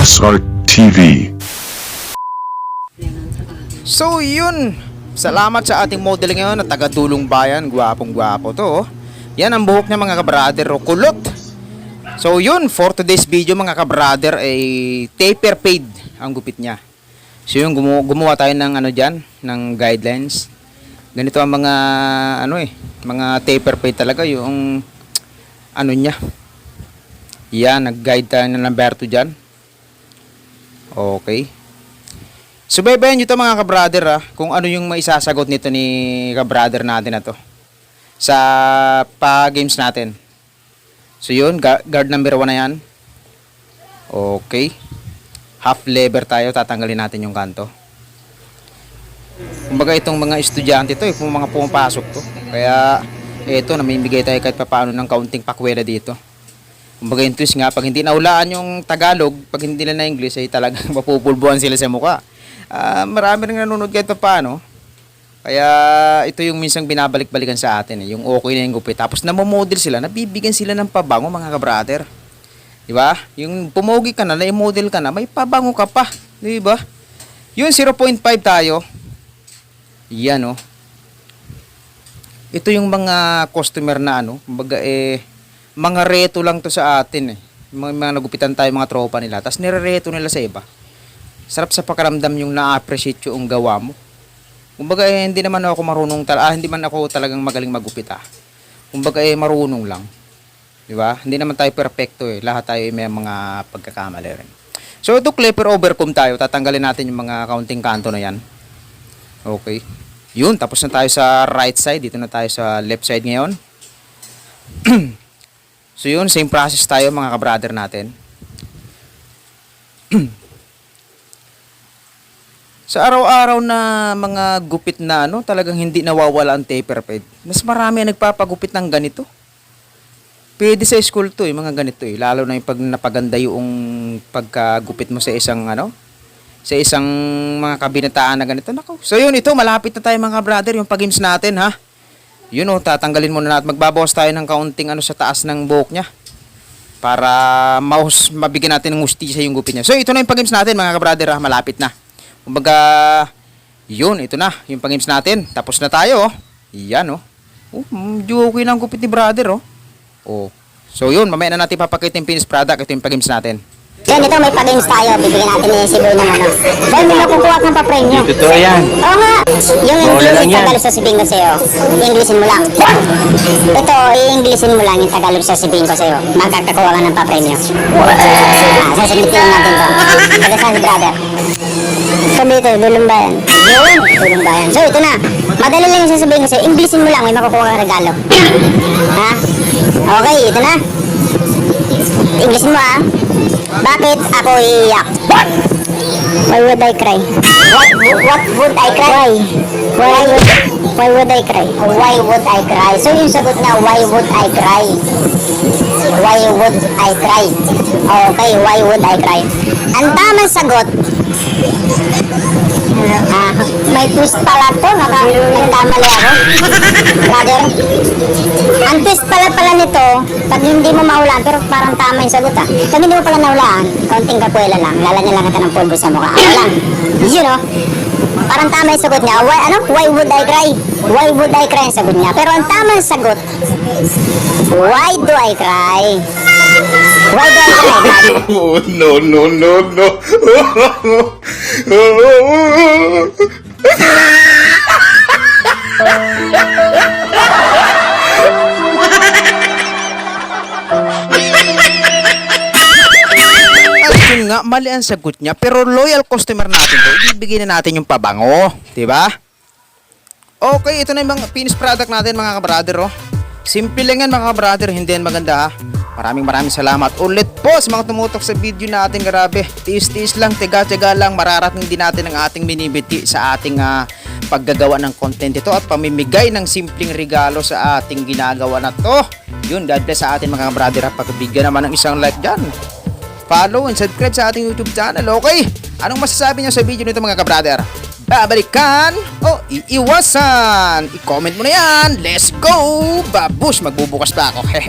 Smart TV. So yun, salamat sa ating model ngayon na taga Dulong Bayan, gwapong gwapo to. oh. Yan ang buhok niya mga kabrader, o kulot. So yun, for today's video mga kabrader ay taper fade ang gupit niya. So yun, gumawa, gumawa tayo ng ano dyan, ng guidelines. Ganito ang mga ano eh, mga taper fade talaga yung ano niya. Yan, nag-guide tayo ng number 2 dyan. Okay. Subaybayan nyo to mga kabrader ha, kung ano yung maisasagot nito ni kabrader natin na to sa pa-games natin. So yun, gu- guard number 1 na yan. Okay. Half lever tayo, tatanggalin natin yung kanto. Kumbaga itong mga estudyante to, eh, kung mga pumapasok to. Kaya eto, namimigay tayo kahit papaano ng kaunting pakwela dito. Kumbaga yung twist nga, pag hindi naulaan yung Tagalog, pag hindi nila na English, ay talagang mapupulbuhan sila sa mukha. Ah, marami rin nanonood kahit pa paano. Kaya ito yung minsang binabalik-balikan sa atin eh, yung okay na yung gupit. Tapos namomodel sila, nabibigyan sila ng pabango mga kabrater. Di ba? Yung pumogi ka na, na-model ka na, may pabango ka pa. Di ba? Yun, 0.5 tayo. Yan oh. Ito yung mga customer na ano, kumbaga eh, mga reto lang to sa atin eh. Mga, mga nagupitan tayo mga tropa nila. Tapos nirereto nila sa iba. Sarap sa pakiramdam yung na-appreciate yung gawa mo. Kumbaga eh, hindi naman ako marunong tal ah, hindi man ako talagang magaling magupit ah. Kumbaga eh, marunong lang. Di ba? Hindi naman tayo perfecto eh. Lahat tayo eh, may mga pagkakamali rin. So ito clipper overcome tayo. Tatanggalin natin yung mga counting kanto na yan. Okay. Yun, tapos na tayo sa right side. Dito na tayo sa left side ngayon. so yun, same process tayo mga kabrader natin. sa araw-araw na mga gupit na ano, talagang hindi nawawala ang taper fade. Mas marami ang nagpapagupit ng ganito. Pwede sa school to eh, mga ganito eh. Lalo na yung pag napaganda yung pagkagupit mo sa isang ano, sa isang mga kabinataan na ganito. Nako. So yun, ito, malapit na tayo mga brother, yung pag-games natin ha. Yun o, tatanggalin muna natin. Magbabawas tayo ng kaunting ano sa taas ng buhok niya. Para maus, mabigyan natin ng hustisya yung gupit niya. So ito na yung pag-games natin mga brother ha, malapit na. Kumbaga, yun, ito na, yung pag-games natin. Tapos na tayo oh. Yan oh. Oh, medyo okay na ang gupit ni brother oh. Oh. So yun, mamaya na natin papakita yung finished product. Ito yung pag-games natin. Yan, ito may pa-games tayo. Bibigyan natin ni Cebu ng ano. Dahil may nakukuha ng pa-premyo. Totoo yan. Oo nga. Yung Bola lang English yan. Tagalog sa sibing ko sa'yo. Englishin mo lang. Ito, i-Englishin mo lang yung Tagalog sa sibing ko sa'yo. Magkakakuha ka ng pa-premyo. Ah, sasaglitin lang natin to. Taga saan si brother? Sabi ito, Dulong Bayan. Yun, Dulong Bayan. So, ito na. Madali lang yung sasabihin ko sa'yo. Englishin mo lang, may makukuha kang regalo. ha? Okay, ito na. Englishin mo ah. Bakit ako iiyak? Why would I cry? What what would I cry? Why? Why would, why would I cry? Why would I cry? So yung sagot na why would I cry? Why would I cry? Okay, why would I cry? Ang tamang sagot twist pala to, naka, nagkamali ako. Brother, ang twist pala pala nito, pag hindi mo maulaan, pero parang tama yung sagot ah. Pag hindi mo pala naulaan, konting kapuela lang, lalagyan lang kita ng pulbo sa mukha. Ako lang. You know, parang tama yung sagot niya. Why, ano? Why would I cry? Why would I cry ang sagot niya? Pero ang tamang sagot, why do I cry? Why do I cry? Oh, no, no, no, no. Yun nga, mali ang sagot niya. Pero loyal customer natin to, ibibigay na natin yung pabango. ba? Okay, ito na yung mga finished product natin mga kabrader. Oh. Simple lang yan mga kabrader, hindi yan maganda ha. Maraming maraming salamat ulit po sa mga tumutok sa video natin. Grabe, tiis-tiis lang, tiga-tiga lang. Mararating din natin ang ating binibiti sa ating ah, paggagawa ng content ito at pamimigay ng simpleng regalo sa ating ginagawa na to. Yun, God bless sa ating mga brother. ha. Pagkabigyan naman ng isang like dyan follow and subscribe sa ating YouTube channel. Okay? Anong masasabi niyo sa video nito mga kabrader? Babalikan o iiwasan? I-comment mo na yan. Let's go! Babush! Magbubukas pa ako.